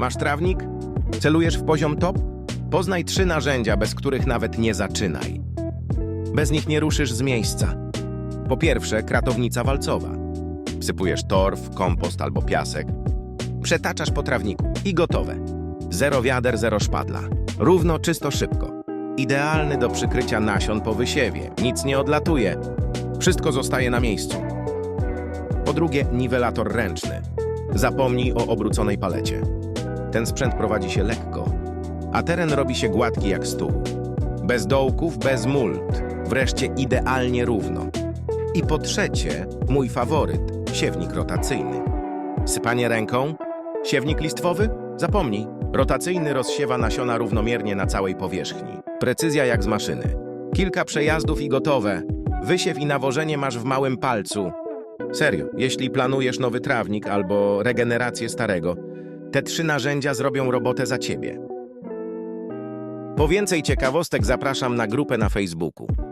Masz trawnik? Celujesz w poziom top? Poznaj trzy narzędzia, bez których nawet nie zaczynaj. Bez nich nie ruszysz z miejsca. Po pierwsze, kratownica walcowa. Wsypujesz torf, kompost albo piasek. Przetaczasz po trawniku i gotowe. Zero wiader, zero szpadla. Równo, czysto, szybko. Idealny do przykrycia nasion po wysiewie. Nic nie odlatuje. Wszystko zostaje na miejscu. Po drugie, niwelator ręczny. Zapomnij o obróconej palecie. Ten sprzęt prowadzi się lekko, a teren robi się gładki jak stół. Bez dołków, bez mult. Wreszcie idealnie równo. I po trzecie, mój faworyt, siewnik rotacyjny. Sypanie ręką? Siewnik listwowy? Zapomnij. Rotacyjny rozsiewa nasiona równomiernie na całej powierzchni. Precyzja jak z maszyny. Kilka przejazdów i gotowe. Wysiew i nawożenie masz w małym palcu. Serio, jeśli planujesz nowy trawnik albo regenerację starego, te trzy narzędzia zrobią robotę za ciebie. Po więcej ciekawostek zapraszam na grupę na Facebooku.